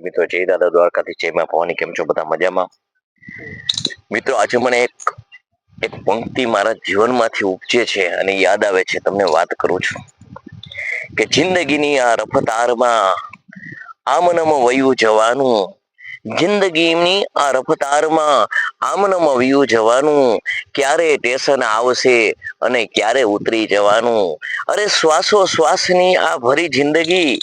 મિત્રો જય દાદા દ્વારકાથી, જય માં ભવાની, કેમ છો બધા મજામાં? મિત્રો આજે મને એક એક પંક્તિ મારા જીવનમાંથી ઉપજે છે અને યાદ આવે છે, તમને વાત કરું છું. કે જિંદગીની આ રફતારમાં આમનમ વયું જવાનું, જિંદગીની આ રફતારમાં આમનમ વયું જવાનું, ક્યારે સ્ટેશન આવશે અને ક્યારે ઉતરી જવાનું. અરે શ્વાસો શ્વાસની આ ભરી જિંદગી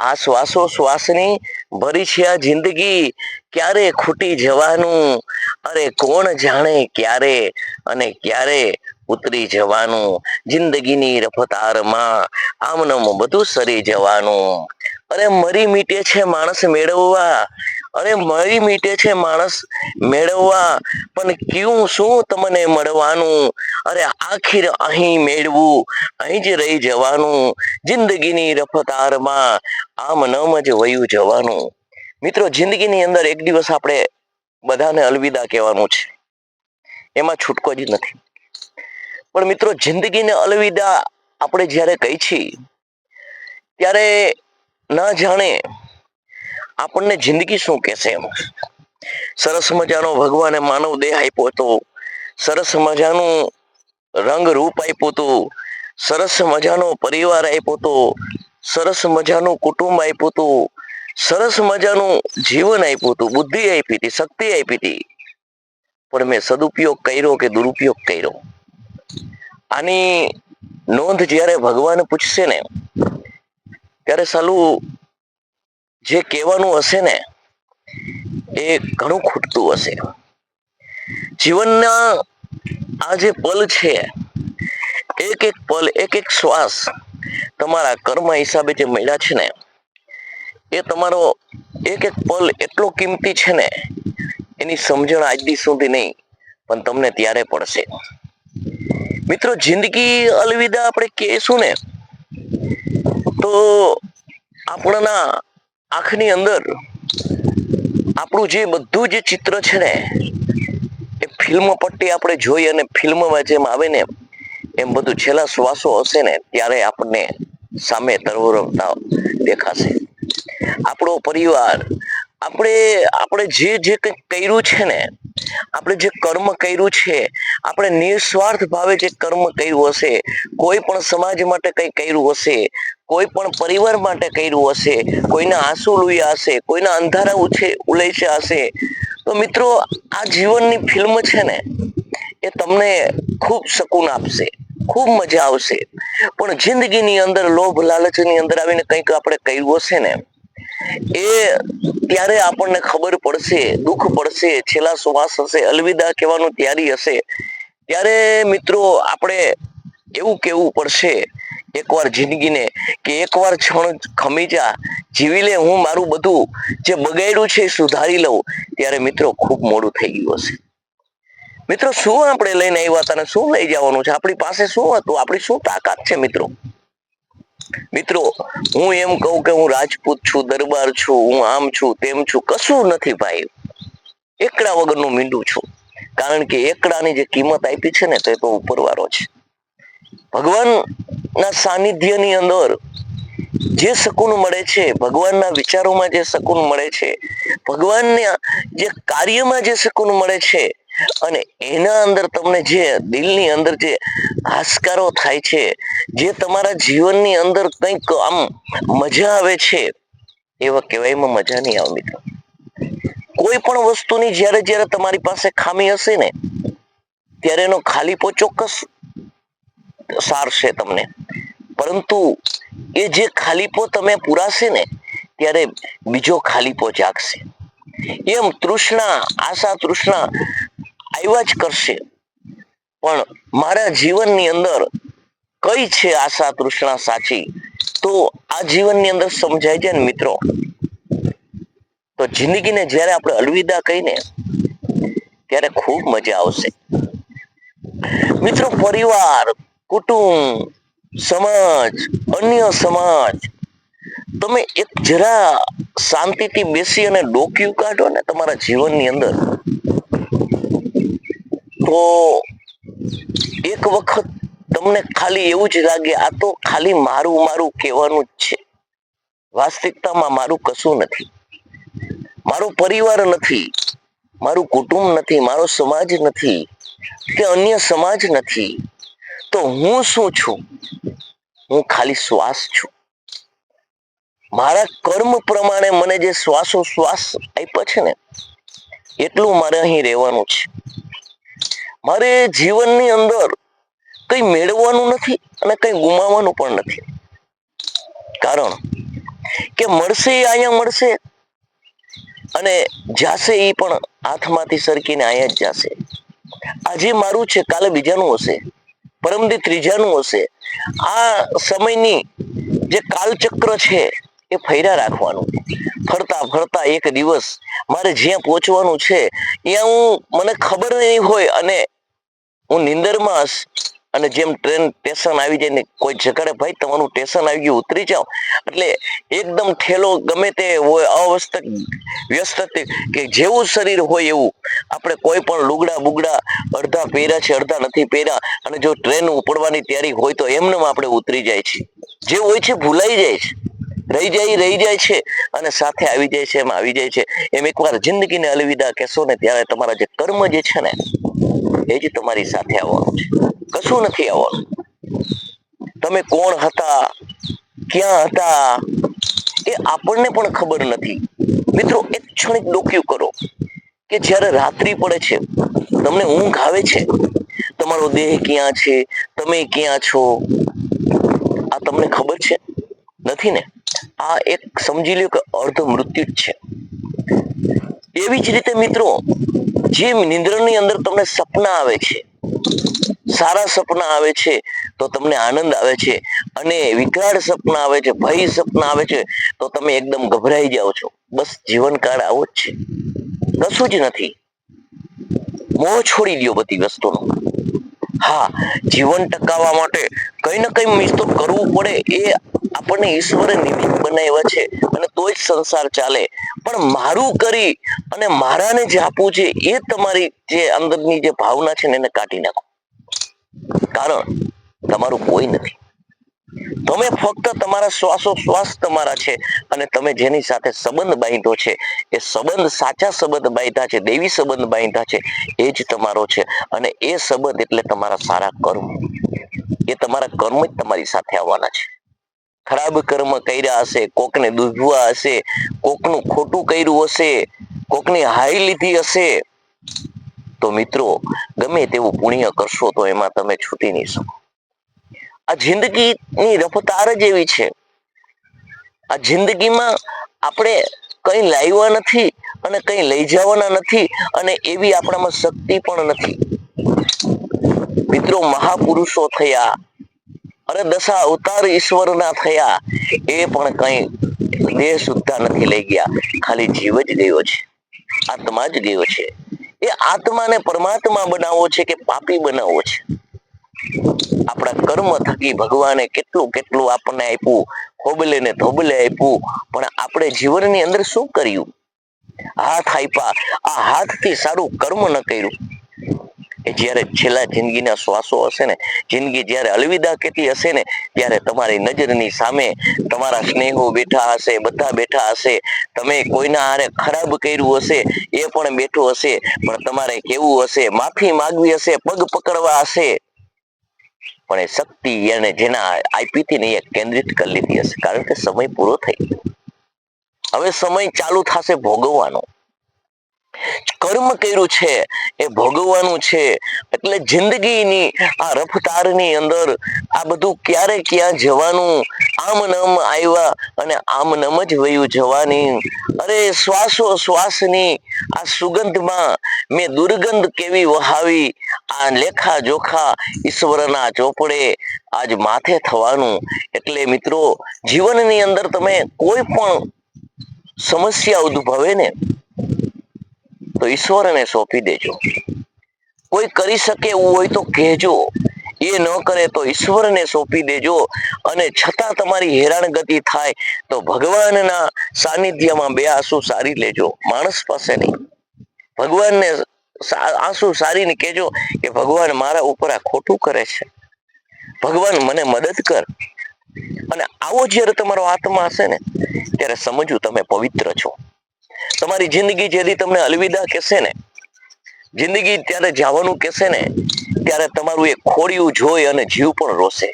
આ શ્વાસો શ્વાસની ભરી છે આ જિંદગી. ક્યારે ખૂટી જવાનું? અરે કોણ જાણે ક્યારે અને ક્યારે ઉતરી જવાનું? જિંદગીની રફતારમાં આમનમ બધું સરી જવાનું. અરે મરી મીટે છે માણસ મેળવવા. અરે મળી મીટે છે માણસ મેળવવા. પણ ક્યું શું તમને મળવાનું? અરે આખીર અહીં મેળવું. અહીં જ રહી જવાનું. જિંદગીની રફતારમાં આમ નમ જ વયું જવાનું. મિત્રો, જિંદગીની અંદર એક દિવસ આપણે બધાને અલવિદા કહેવાનું છે. એમાં છૂટકો જ નથી. પણ મિત્રો, જિંદગીને અલવિદા આપણે જ્યારે કહી છીએ, ત્યારે ના જાણે આપણને જિંદગી શું કહેશે એમ? સરસ મજાનો ભગવાને માનવ દેહ આપ્યો હતો. સરસ મજાનું રંગ રૂપ આપ્યું હતું. સરસ મજાનો પરિવાર આપ્યો હતો. સરસ મજાનું કુટુંબ આપ્યું હતું. સરસ મજાનું જીવન આપ્યું હતું. બુદ્ધિ આપી હતી, શક્તિ આપી હતી. પણ મેં સદુપયોગ કર્યો કે દુરુપયોગ કર્યો? આની નોંધ જ્યારે ભગવાન પૂછશે ને, ત્યારે સાલું જે કહેવાનું હશે ને, એ ઘણું ખૂટતું હશે. જીવનના આ જે પલ છે, એક એક પલ, એક એક શ્વાસ તમારા કર્મ હિસાબે જે મળ્યા છે ને, એ તમારો એક એક પલ એટલો કિંમતી છે ને, એની સમજણ આજ સુધી નહીં, પણ તમને ત્યારે પડશે. મિત્રો, જિંદગી અલવિદા આપણે કહેશું ને, તો આપણાના આંખની અંદર આપણું જે બધું જે ચિત્ર છે ને, એ ફિલ્મ પટ્ટી આપણે જોઈ અને ફિલ્મમાં જેમ આવે ને, એમ બધું છેલ્લા શ્વાસો હશે ને, ત્યારે આપણને સામે તરવરતા દેખાશે. આપણો પરિવાર, આપણે આપણે જે જે કંઈક કર્યું છે ને આપણે જે કર્મ કર્યું છે, આપણે નિસ્વાર્થ ભાવે જે કર્મ કર્યું હશે, કોઈ પણ સમાજ માટે કંઈ કર્યું હશે, કોઈ પણ પરિવાર માટે કર્યું હશે, કોઈના આંસુ લુયા હશે, કોઈના અંધારા ઉછે, ઉલેચ્યા હશે, તો મિત્રો આ જીવનની ફિલ્મ છે ને, એ તમને ખૂબ શકૂન આપશે, ખૂબ મજા આવશે. પણ જિંદગીની અંદર લોભ લાલચની અંદર આવીને કંઈક આપણે કર્યું હશે ને એ ત્યારે આપણને ખબર પડશે, દુઃખ પડશે, છેલ્લા શ્વાસ હશે, અલવિદા કહેવાનું તૈયારી હશે. ત્યારે મિત્રો, આપણે એવું કેવું પડશે એકવાર જિંદગીને કે એકવાર ક્ષણ ખમી જા જીવી લે, હું મારું બધું જે બગાડ્યું છે સુધારી લઉં. ત્યારે મિત્રો ખૂબ મોડું થઈ ગયું હશે. મિત્રો, શું આપણે લઈને આવ્યા હતા શું લઈ જવાનું છે? આપણી પાસે શું હતું? આપણી શું તાકાત છે, મિત્રો? મિત્રો, હું એમ કહું કે હું રાજપૂત છું, દરબાર છું, હું આમ છું, તેમ છું, કશું નથી ભાઈ. એકડા વગરનું મીંડું છું. કારણ કે એકડાની જે કિંમત આપી છે ને, તે તો ઉપરવાળો છે. ભગવાનના સાનિધ્યની અંદર જે શકુન મળે છે, ભગવાનના વિચારોમાં જે શકુન મળે છે, ભગવાનના જે કાર્યમાં જે શકુન મળે છે અને એના અંદર તમને જે દિલની અંદર જે હાશકારો થાય છે, જે તમારા જીવનની અંદર કંઈક આમ મજા આવે છે, એવા કહેવાયમાં મજા નહીં આવે મિત્રો. કોઈ પણ વસ્તુની જ્યારે જ્યારે તમારી પાસે ખામી હશે ને, ત્યારે એનો ખાલીપો ચોક્કસ સારશે તમને. પરંતુ એ જે ખાલીપો તમે પુરાશે ને, ત્યારે બીજો ખાલીપો જાગશે. એમ તૃષ્ણા, આશા તૃષ્ણા આવ્યા જ કરશે. પણ મારા જીવનની અંદર કઈ છે આશા તૃષ્ણા સાચી? તો આ જીવનની અંદર સમજાય છે ને મિત્રો. તો જિંદગીને જ્યારે આપણે અલવિદા કહીને, ત્યારે ખૂબ મજા આવશે. મિત્રો, પરિવાર, કુટુંબ, સમાજ, અન્ય સમાજ, તમે એક જરા શાંતિથી બેસી અને ડોક્યું કાઢો ને તમારા જીવનની અંદર. તો એક વખત તમને ખાલી એવું જ લાગે, આ તો ખાલી મારું મારું કહેવાનું જ છે. વાસ્તવિકતામાં મારું કશું નથી. મારો પરિવાર નથી, મારું કુટુંબ નથી, મારો સમાજ નથી કે અન્ય સમાજ નથી. તો હું શું છું? હું ખાલી શ્વાસ છું. મારા કર્મ પ્રમાણે મને જે શ્વાસો શ્વાસ આપ્યા છે ને, એટલું મારે અહીં રહેવાનું છે. મારે જીવનની અંદર કંઈ મેળવવાનું નથી અને કંઈ ગુમાવવાનું પણ નથી. કારણ કે મળશે એ અહીંયા મળશે અને જાશે એ પણ હાથમાંથી સરકીને અહીંયા જ જાશે. આજે મારું છે, કાલે બીજાનું હશે પરમદી ત્રીજાનું હશે. આ સમયની જે કાલચક્ર છે એ ફર્યા રાખવાનું. ફરતા ફરતા એક દિવસ મારે જ્યાં પહોંચવાનું છે, ત્યાં હું મને ખબર નહીં હોય અને હું નિંદરમાં અને જેમ ટ્રેન સ્ટેશન આવી જાય ને કોઈ જગાડે, ભાઈ, તમારું સ્ટેશન આવી ગયું, ઉતરી જાઓ. એટલે એકદમ ઠેલો ગમે તે હોય અવસ્થ વ્યસ્ત કે જેવું શરીર હોય એવું. આપણે કોઈ પણ લુગડા બુગડા અડધા પહેર્યા છે, અડધા નથી પહેર્યા. અને જો ટ્રેન ઉપડવાની તૈયારી હોય તો એમને આપણે ઉતરી જાય છે. જે હોય છે ભૂલાઈ જાય છે. રહી જાય રહી જાય છે અને સાથે આવી જાય છે, એમ આવી જાય છે. એમ એકવાર જિંદગીને અલવિદા કહેશો ને ત્યારે તમારા જે કર્મ જે છે ને, એ જ તમારી સાથે આવવાનું છે. કશું નથી આવવાનું. તમે કોણ હતા, ક્યાં હતા, એ આપણને પણ ખબર નથી. મિત્રો, એક ક્ષણિક ડોક્યુ કરો કે જ્યારે રાત્રિ પડે છે, તમને ઊંઘ આવે છે, તમારો દેહ ક્યાં છે, તમે ક્યાં છો? આ તમને ખબર છે? નથી ને? આ એક સમજી લ્યો કે અર્ધ મૃત્યુ જ છે. એવી જ રીતે મિત્રો જે નિંદ્રની અંદર તમને સપના આવે છે, સારા સપના આવે છે, તો તમને આનંદ આવે છે, અને વિકરાળ સપના આવે છે, ભય સપના આવે છે, તો તમે એકદમ ગભરાઈ જાઓ છો. બસ જીવનકાળ આવો જ છે. કશું જ નથી. મોહ છોડી દો બધી વસ્તુનો. હા, જીવન ટકાવવા માટે કઈ ને કઈ મિસ્તો કરવું પડે એ આપણને ઈશ્વરે નિમિત્ત બનાવ્યા છે અને તો જ સંસાર ચાલે. પણ મારું કરી અને મારાને જે આપવું છે એ તમારી જે અંદરની જે ભાવના છે એને કાઢી નાખો. કારણ તમારું કોઈ નથી. તમે ફક્ત તમારા શ્વાસો શ્વાસ તમારા છે અને તમે જેની સાથે સંબંધ બાંધ્યો છે, એ સંબંધ સાચા સંબંધ બાંધ્યા છે, દેવી સંબંધ બાંધ્યા છે, એ જ તમારો છે અને એ સંબંધ એટલે તમારા સારા કર્મ. એ તમારા કર્મ જ તમારી સાથે આવવાના છે. ખરાબ કર્મ કર્યા હશે, કોકને દૂધવા હશે, કોકનું ખોટું કર્યું હશે, કોકની હાઈ લીધી હશે, તો મિત્રો ગમે તેવું પુણ્ય કરશો તો એમાં તમે છૂટી નહીં શકો. આ જિંદગીની રફતાર જ એવી છે. આ જિંદગીમાં આપણે કંઈ લાવ્યા નથી અને કંઈ લઈ જવાના નથી અને એવી આપણામાં શક્તિ પણ નથી. મિત્રો મહાપુરુષો થયા અને દશા અવતાર ઈશ્વરના થયા. એ પણ કઈ દેહ સુદ્ધા નથી લઈ ગયા. ખાલી જીવ જ ગયો છે. આત્મા જ ગયો છે. એ આત્માને પરમાત્મા બનાવવો છે કે પાપી બનાવવો છે? આપણા કર્મ થકી ભગવાને કેટલું કેટલું આપણને આપ્યું. હોબલે ને ધોબલે આપ્યું. પણ આપણે જીવનની અંદર શું કર્યું? હાથ આપ્યા. આ હાથથી સારું કર્મ ન કર્યું. એ જ્યારે છેલ્લા જિંદગીના શ્વાસો હશે ને, જિંદગી જ્યારે અલવિદા કહેતી હશે ને, ત્યારે તમારી નજરની સામે તમારા સ્નેહો બેઠા હશે, બધા બેઠા હશે. તમે કોઈના હારે ખરાબ કર્યું હશે, એ પણ બેઠો હશે. પણ તમારે કેવું હશે, માફી માંગવી હશે, પગ પકડવા હશે. પણ એ શક્તિ એને જેના આપી હતી ને એ કેન્દ્રિત કરી લીધી હશે. કારણ કે સમય પૂરો થઈ ગયો. હવે સમય ચાલુ થશે ભોગવવાનો. કર્મ કર્યું છે, એ ભોગવવાનું છે. એટલે જિંદગીની, આ રફતારની અંદર આ બધું ક્યારે ક્યાં જવાનું, આમ નમ આવ્યા અને આમ નમ જ વયું જવાની. અરે શ્વાસો શ્વાસની આ સુગંધમાં મેં દુર્ગંધ કેવી વહાવી, આ લેખા જોખા ઈશ્વરના ચોપડે આજ માથે થવાનું. એટલે મિત્રો, જીવનની અંદર તમે કોઈ પણ સમસ્યા ઉદ્ભવે ને તો ઈશ્વરને સોંપી દેજો. કોઈ કરી શકે એવું હોય તો કહેજો. એ ન કરે તો ઈશ્વરને સોંપી દેજો. અને છતાં તમારી હેરાનગતિ થાય તો ભગવાનના સાનિધ્યમાં બે આંસુ સારી લેજો. માણસ પાસે નહીં. ભગવાનને આંસુ સારીને કહેજો કે ભગવાન મારા ઉપર આ ખોટું કરે છે. ભગવાન મને મદદ કર. અને આવો જ્યારે તમારો આત્મા હશે ને, ત્યારે સમજવું તમે પવિત્ર છો. તમારી જિંદગી જેથી તમને અલવિદા કહેશે ને, જિંદગી ત્યારે જવાનું કહેશે ને, ત્યારે તમારું એ ખોડિયું જોઈ અને જીવ પણ રોશે.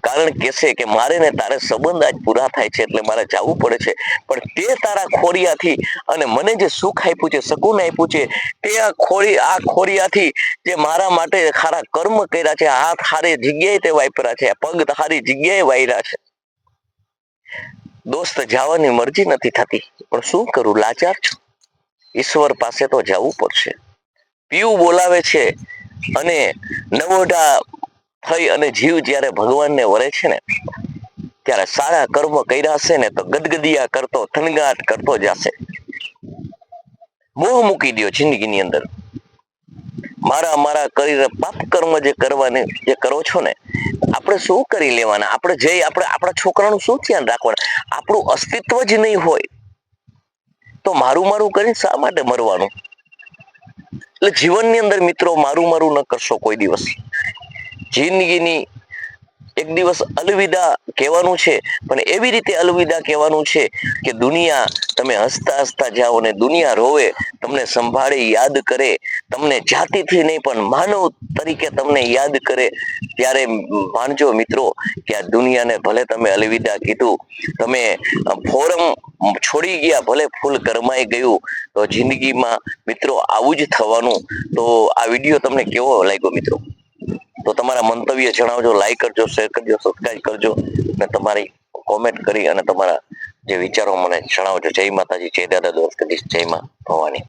કારણ કહેશે કે મારે ને તારે સંબંધ આજ પૂરા થાય છે એટલે મારે જવું પડે છે. પણ તે તારા ખોડિયાથી અને મને જે સુખ આપ્યું છે, શકુન આપ્યું છે, તે આ ખોરી આ ખોરિયાથી જે મારા માટે ખારા કર્મ કર્યા છે હાથ હારી જગ્યાએ તે વાપર્યા છે પગ હારી જગ્યાએ વાયરા છે. દોસ્ત જવાની મરજી નથી થતી. પણ શું કરું? લાચાર છું. ઈશ્વર પાસે તો જવું પડશે. પીવું બોલાવે છે અને નવોઢા થઈ અને જીવ જ્યારે ભગવાનને વરે છે ને, ત્યારે સારા કર્મ કર્યા હશે ને તો ગદગદિયા કરતો, થનગાટ કરતો જશે. મોહ મૂકી દો જિંદગીની અંદર. મારા મારા કરીને પાપ કર્મ જે કરવાની, જે કરો છો ને આપણે શું કરી લેવાના? આપણે જઈ આપણે આપણા છોકરાનું શું ધ્યાન રાખવાનું? આપણું અસ્તિત્વ જ નહીં હોય તો મારું મારું કરી શા માટે મરવાનું? એટલે જીવનની અંદર મિત્રો મારું મારું ન કરશો કોઈ દિવસ. જિંદગીની એક દિવસ અલવિદા કહેવાનું છે, પણ એવી રીતે અલવિદા કહેવાનું છે કે દુનિયા તમે હસતા હસતા જાઓ ને દુનિયા રોવે, તમને સંભાળે, યાદ કરે, તમને જાતિથી નહીં પણ માનવ તરીકે તમને યાદ કરે. ત્યારે માનજો મિત્રો, કે આ દુનિયાને ભલે તમે અલવિદા કીધું, તમે ફોરમ છોડી ગયા, ભલે ફૂલ કરમાઈ ગયું, તો જિંદગીમાં મિત્રો આવું જ થવાનું. તો આ વીડિયો તમને કેવો લાગ્યો મિત્રો? તો તમારા મંતવ્ય જણાવજો લાઈક કરજો શેર કરજો સબસ્ક્રાઈબ કરજો અને તમારી કોમેન્ટ કરી અને તમારા જે વિચારો મને જણાવજો. જય માતાજી, જય દાદા, દોસ્ત, જય માં ભવાની.